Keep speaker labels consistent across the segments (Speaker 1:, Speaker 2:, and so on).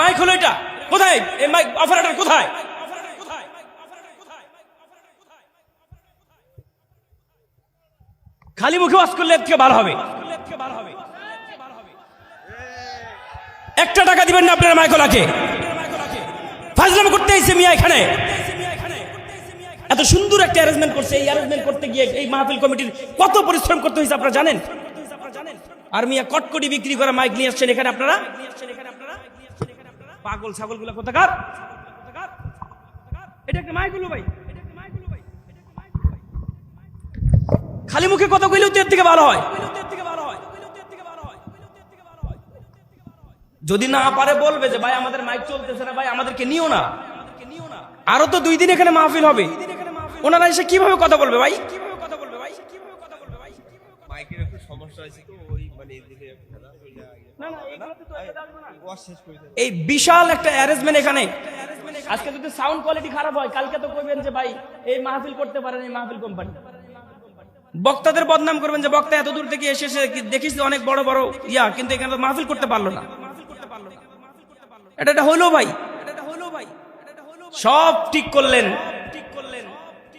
Speaker 1: Mic হলো এটা? কোথায়? এই মাইক অপারেটর কোথায়? খালি মুখে ওয়াজ করলে থেকে ভালো হবে। একটা টাকা দিবেন না আপনার মাইকলাকে ফাজলাম করতে এসে মিয়া এখানে। এত সুন্দর একটা অ্যারেঞ্জমেন্ট করছে এই অ্যারেঞ্জমেন্ট করতে গিয়ে এই মাহফিল কমিটির কত পরিশ্রম করতে হয়েছে আপনারা জানেন? আর মিয়া কটকটি বিক্রি করা মাইক নিয়ে আসছেন এখানে আপনারা? পাগল ছাগলগুলা কোথাকার? এটা একটা মাইক হলো ভাই। খালি মুখে কথা কইলেও তো এর থেকে ভালো হয়। যদি না পারে বলবে যে, ভাই, আমাদের মাইক চলতেছে না, ভাই, আমাদেরকে নিও না। আরও তো দুই দিন এখানে মাহফিল হবে। ওনারা এসে কীভাবে কথা বলবে ভাই? এই বিশাল একটা অ্যারেঞ্জমেন্ট এখানে। আজকে যদি সাউন্ড কোয়ালিটি খারাপ হয় কালকে তো কইবেন যে ভাই এই মাহফিল করতে পারেন এই মাহফিল কোম্পানি বক্তাদের বদনাম করবেন যে বক্তা এত দূর থেকে এসে এসে দেখিস অনেক বড় বড় ইয়া কিন্তু এখানে তো মাহফিল করতে পারল না। এটা এটা হলো ভাই। সব ঠিক করলেন।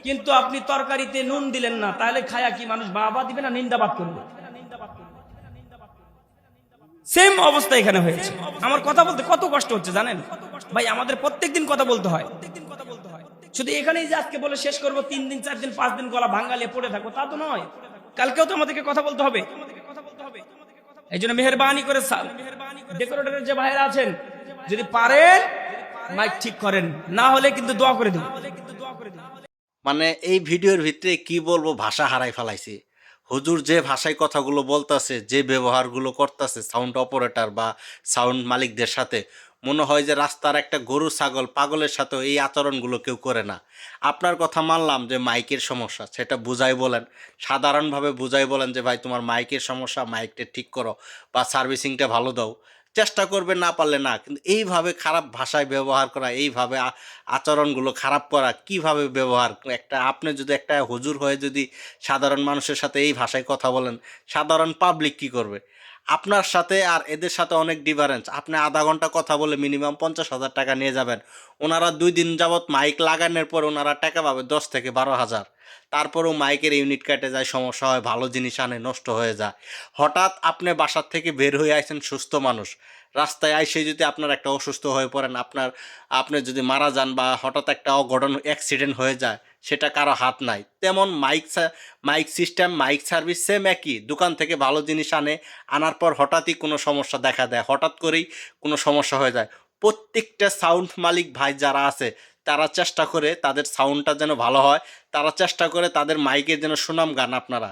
Speaker 1: কিন্তু আপনি তরকারিতে নুন দিলেন না তাহলে খায়া কি মানুষ বাবা দিবে না নিন্দাবাদ করবে? সেম অবস্থা এখানে হয়েছে। আমার কথা বলতে কত কষ্ট হচ্ছে, জানেন? ভাই, আমাদের প্রত্যেকদিন কথা বলতে হয়। শুধু এখানেই যে আজকে বলে শেষ করব, তিন দিন, চার দিন, পাঁচ দিন গলা ভাঙ্গালে পড়ে থাকব তা তো নয়। কালকেও তো আমাদেরকে কথা বলতে হবে। এই জন্য মেহরবানি করে ডেকোরেটরের যে ভাইরা আছেন, যদি পারেন মাইক ঠিক করেন। না হলে কিন্তু দোয়া করে দিন।
Speaker 2: মানে এই ভিডিওর ভিতরে কি বলব, ভাষা হারাই ফেলাইছি। হুজুর যে ভাষায় কথাগুলো বলতেছে, যে ব্যবহারগুলো করতেছে সাউন্ড অপারেটর বা সাউন্ড মালিকদের সাথে, মনে হয় যে রাস্তার একটা গরু, ছাগল, পাগলের সাথে এই আচরণগুলো কেউ করে না। আপনার কথা মানলাম যে মাইকের সমস্যা, সেটা বুঝাই বলেন। সাধারণভাবে বুঝাই বলেন যে, ভাই, তোমার মাইকের সমস্যা, মাইকটা ঠিক করো বা সার্ভিসিংটা ভালো দাও। চেষ্টা করবে, না পারলে না। কিন্তু এইভাবে খারাপ ভাষায় ব্যবহার করা, এইভাবে আচরণগুলো খারাপ করা, কীভাবে ব্যবহার একটা আপনি যদি একটা হুজুর হয়ে যদি সাধারণ মানুষের সাথে এই ভাষায় কথা বলেন, সাধারণ পাবলিক কি করবে? আপনার সাথে আর এদের সাথে অনেক ডিফারেন্স আপনি আধা ঘণ্টা কথা বলে মিনিমাম পঞ্চাশ হাজার টাকা নিয়ে যাবেন। ওনারা দুই দিন যাবৎ মাইক লাগানোর পর ওনারা টাকা পাবে দশ থেকে বারো হাজার। তারপরেও মাইকের ইউনিট কেটে যায়, সমস্যা হয়, ভালো জিনিস আনে, নষ্ট হয়ে যায়। হঠাৎ আপনি বাসার থেকে বের হয়ে আসছেন সুস্থ মানুষ। রাস্তায় আইসে যদি আপনার একটা অসুস্থ হয়ে পড়েন, আপনার, আপনি যদি মারা যান বা হঠাৎ একটা অঘটন অ্যাক্সিডেন্ট হয়ে যায়, সেটা কারও হাত নাই। তেমন mic mic system mic service same একই। দোকান থেকে ভালো জিনিস আনে, আনার পর হঠাৎই কোনো সমস্যা দেখা দেয়। হঠাৎ করেই কোনো সমস্যা হয়ে যায়। প্রত্যেকটা সাউন্ড মালিক ভাই যারা আছে তারা চেষ্টা করে তাদের সাউন্ডটা যেন ভালো হয়, তারা চেষ্টা করে তাদের মাইকের যেন সুনাম গান আপনারা।